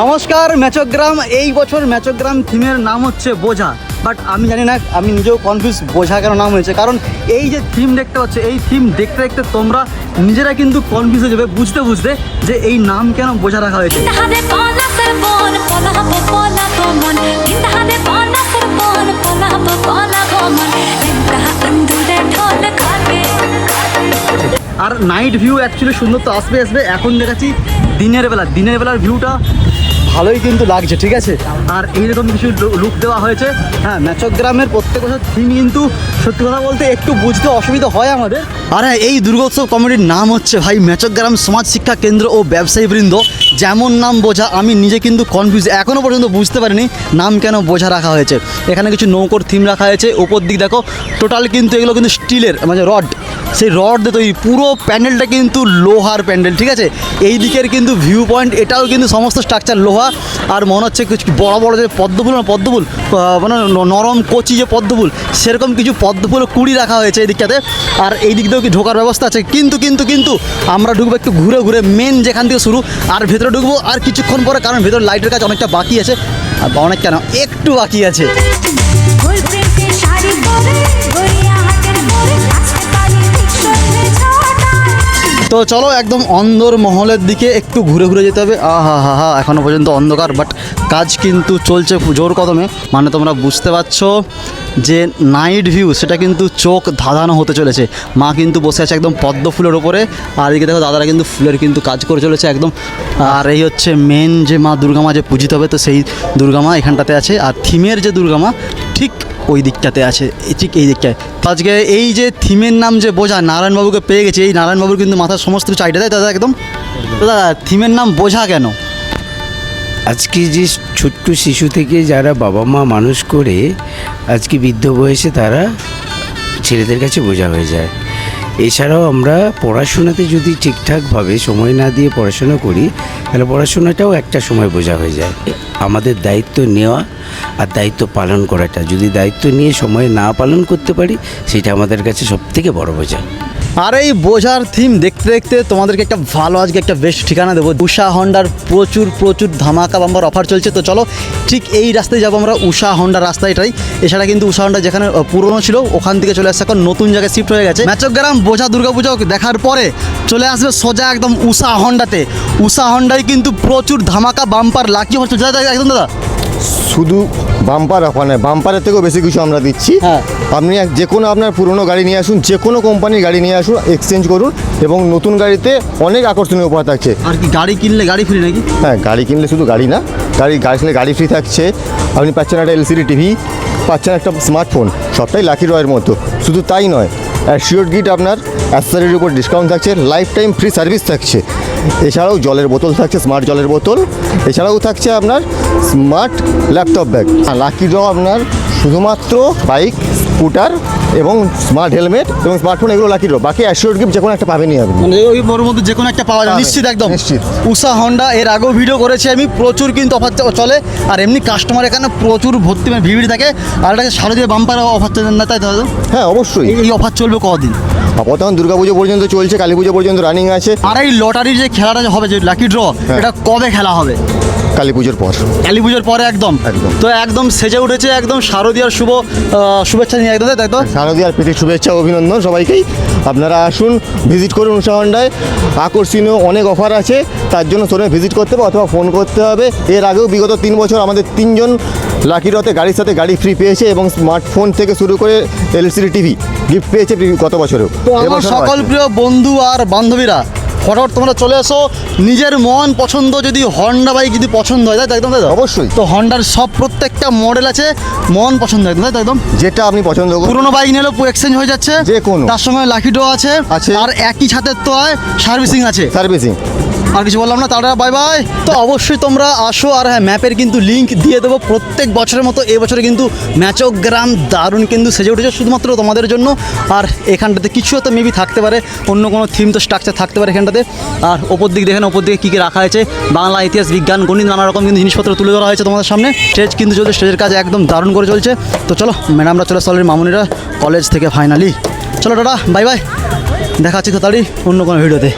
নমস্কার ম্যাচোগ্রাম। এই বছর মেচগ্রাম থিমের নাম হচ্ছে বোঝা। বাট আমি জানি না আমি নিজেও কনফিউজ বোঝা কেন নাম হয়েছে। কারণ এই যে থিম দেখতে পাচ্ছ এই থিম দেখতে দেখতে তোমরা নিজেরা কিন্তু কনফিউজ হয়ে যাবে বুঝতে বুঝতে যে এই নাম কেন বোঝা রাখা হয়েছে। আর নাইট ভিউ অ্যাকচুয়ালি সুন্দর তো আসবে আসবে। এখন দেখাচ্ছি দিনের বেলা। দিনের বেলার ভিউটা ভালোই কিন্তু লাগছে, ঠিক আছে? আর এইরকম কিছু লুক দেওয়া হয়েছে। হ্যাঁ ম্যাচক গ্রামের প্রত্যেক বছর থিম কিন্তু সত্যি কথা বলতে একটু বুঝতে অসুবিধা হয় আমাদের। আর হ্যাঁ এই দুর্গোৎসব কমিটির নাম হচ্ছে ভাই ম্যাচগ্রাম সমাজ শিক্ষা কেন্দ্র ও ব্যবসায়ী বৃন্দ। যেমন নাম বোঝা, আমি নিজে কিন্তু কনফিউজ এখনও পর্যন্ত বুঝতে পারিনি নাম কেন বোঝা রাখা হয়েছে। এখানে কিছু নৌকোর থিম রাখা হয়েছে ওপর দিক দেখো টোটাল কিন্তু এগুলো কিন্তু স্টিলের মানে রড সেই রড দিয়ে তৈরি, পুরো প্যান্ডেলটা কিন্তু লোহার প্যান্ডেল, ঠিক আছে? এই দিকের কিন্তু ভিউ পয়েন্ট এটাও কিন্তু সমস্ত স্ট্রাকচার লোহা। আর মনে হচ্ছে কিছু বড় বড় যে পদ্মফুল না পদ্মফুল মানে নরম কচি যে পদ্মফুল, সেরকম কিছু পদ্মফুল কুড়ি রাখা হয়েছে এই দিকটাতে। আর এই দিক দিয়েও কি ঢোকার ব্যবস্থা আছে? কিন্তু কিন্তু কিন্তু আমরা ঢুকবো একটু ঘুরে ঘুরে মেন যেখান থেকে শুরু, আর ভেতরে ঢুকবো, আর কিছুক্ষণ পরে, কারণ ভেতরে লাইটের কাজ অনেকটা বাকি আছে। আর অনেক কেন? একটু বাকি আছে। তো চলো একদম অন্দর মহলের দিকে একটু ঘুরে ঘুরে যেতে হবে। আহা হা হা এখনও পর্যন্ত অন্ধকার বাট কাজ কিন্তু চলছে জোর কদমে। মানে তোমরা বুঝতে পারছ যে নাইট ভিউ সেটা কিন্তু চোখ ধাঁধানো হতে চলেছে। মা কিন্তু বসে আছে একদম পদ্ম ফুলের ওপরে, আর এদিকে দেখো দাদারা কিন্তু ফুলের কিন্তু কাজ করে চলেছে একদম। আর এই হচ্ছে মেন যে মা দুর্গা মা যে পূজিত হবে, তো সেই দুর্গা মা এখানটাতে আছে। আর থিমের যে দুর্গা মা, ঠিক ওই দিকটাতে আছে ঠিক এই দিকটায়। আজকে এই যে থিমের নাম যে বোঝা নারায়ণবাবুকে পেয়ে গেছে, এই নারায়ণবাবুর কিন্তু মাথার সমস্ত আইডিয়া দেয়, দাদা একদম। দাদা, থিমের নাম বোঝা কেন? আজকে যে ছোট্ট শিশু থেকে যারা বাবা মা মানুষ করে, আজকে বৃদ্ধ বয়সে তারা ছেলেদের কাছে বোঝা হয়ে যায়। এছাড়াও আমরা পড়াশোনাতে যদি ঠিকঠাকভাবে সময় না দিয়ে পড়াশোনা করি, তাহলে পড়াশোনাটাও একটা সময় বোঝা হয়ে যায়। আমাদের দায়িত্ব নেওয়া আর দায়িত্ব পালন করাটা। যদি দায়িত্ব নিয়ে সময় না পালন করতে পারি, সেটা আমাদের কাছে সবথেকে বড় বোঝা। আর এই বোঝার থিম দেখতে দেখতে তোমাদেরকে একটা ভালো আজকে একটা বেস্ট ঠিকানা দেবো। উষা হন্ডার প্রচুর প্রচুর ধামাকা বাম্বার অফার চলছে। তো চলো, ঠিক এই রাস্তায় যাব আমরা উষা হন্ডার রাস্তা এটাই এছাড়া কিন্তু উষা হন্ডা যেখানে পুরনো ছিল, ওখান থেকে চলে আসছে, এখন নতুন জায়গায় শিফট হয়ে গেছে। ম্যাচগ্রাম বোঝা দুর্গাপুজো দেখার পরে চলে আসবে সোজা একদম উষা হন্ডাতে। উষা হন্ডায় কিন্তু প্রচুর ধামাকা বাম্পার লাকি হচ্ছে একদম দাদা। শুধু বাম্পার অফার নয় বাম্পারের থেকেও বেশি কিছু আমরা দিচ্ছি। হ্যাঁ। আপনি যে কোনো আপনার পুরনো গাড়ি নিয়ে আসুন যে কোনো কোম্পানির গাড়ি নিয়ে আসুন এক্সচেঞ্জ করুন এবং নতুন গাড়িতে অনেক আকর্ষণীয় উপহার থাকছে। আর কি গাড়ি কিনলে গাড়ি ফ্রি নাকি? হ্যাঁ গাড়ি কিনলে শুধু গাড়ি না গাড়ি গাড়ি কিনলে গাড়ি ফ্রি থাকছে। আপনি পাচ্ছেন একটা এলসিডি টিভি পাচ্ছেন একটা স্মার্টফোন সবটাই লাকি রয়ের মতো। শুধু তাই নয় অ্যাসিওর গিট আপনার অ্যাসেসারির উপর ডিসকাউন্ট থাকছে লাইফ টাইম ফ্রি সার্ভিস থাকছে। এছাড়াও জলের বোতল থাকছে স্মার্ট জলের বোতল। এছাড়াও থাকছে আপনার smart laptop bag lucky draw আপনার শুধুমাত্র বাইক স্কুটার এবং স্মার্ট হেলমেট এবং স্মার্টফোন এগুলো লাকি ড্র বাকি অ্যাসিওর গিফট যে কোনো একটা পাবেনই আপনি। মানে ওই ওর মধ্যে যে কোনো একটা পাওয়া যায়। নিশ্চিত একদম। নিশ্চিত। উষা হন্ডা এর আগেও ভিডিও করেছি আমি। প্রচুর কিন্তু অফার চলে। আর এমনি কাস্টমার এখানে প্রচুর ভর্তি মানে ভিড় থাকে। আর একটা শারদীয় বাম্পার অফার না তাই তো দাদা? হ্যাঁ অবশ্যই। এই- অফার চলবে কদিন? আপাতত দুর্গা পুজো পর্যন্ত চলছে কালী পুজো পর্যন্ত রানিং আছে। আর এই লটারির যে খেলাটা হবে যে লাকি ড্র হ্যাঁ। এটা কবে খেলা হবে? কালী পুজোর পর। কালী পুজোর পরে একদম। একদম। তো একদম সেজে উঠেছে একদম শারদীয়ার শুভ শুভেচ্ছা নিয়ে একদম তাই তো? শারদীয়ার প্রীতি শুভেচ্ছা অভিনন্দন সবাইকেই। আপনারা আসুন ভিজিট করুন উষা হন্ডায় আকর্ষণীয় অনেক অফার আছে তার জন্য শোরুমে ভিজিট করতে হবে অথবা ফোন করতে হবে। এর আগেও বিগত তিন বছর আমাদের তিনজন লাকি রথে গাড়ির সাথে গাড়ি ফ্রি পেয়েছে এবং স্মার্টফোন থেকে শুরু করে এলসিডি টিভি গিফট পেয়েছে গত বছরেও? আমার সকল প্রিয় বন্ধু আর বান্ধবীরা ফটোফট তোমরা চলে আসো নিজের মন পছন্দ যদি হন্ডা বাইক যদি পছন্দ হয় তাই একদম তাই অবশ্যই। তো হন্ডার সব প্রত্যেকটা মডেল আছে মন পছন্দ একদম তাই একদম? যেটা আপনি পছন্দ করুন পুরোনো বাইক নিলেও এক্সচেঞ্জ হয়ে যাচ্ছে। যে কোনো। তার সঙ্গে লাকি ডো আছে আছে। আর একই ছাদের তো হয় সার্ভিসিং আছে। সার্ভিসিং আর কিছু বললাম না তারা বাই বাই তো অবশ্যই তোমরা আসো আর হ্যাঁ ম্যাপের কিন্তু লিঙ্ক দিয়ে দেবো। প্রত্যেক বছরের মতো এবছরে কিন্তু ম্যাচোগ্রাম দারুণ কিন্তু সেজে উঠেছে শুধুমাত্র তোমাদের জন্য। আর এখানটাতে কিছু হয়তো মেবি থাকতে পারে, অন্য কোনো থিম তো স্ট্রাকচার থাকতে পারে এখানটাতে। আর ওপর দিক দেখেন, ওপর দিকে কী কী রাখা হয়েছে। বাংলা ইতিহাস, বিজ্ঞান, গণিত, নানা রকম কিন্তু জিনিসপত্র তুলে ধরা হয়েছে তোমাদের সামনে। স্টেজ কিন্তু চলছে স্টেজের কাজ একদম দারুণ করে চলছে। তো চলো ম্যাডামরা চলে আসলে মামুনিরা কলেজ থেকে ফাইনালি চলো দাদা বাই বাই দেখা হচ্ছে তো অন্য কোনো ভিডিওতে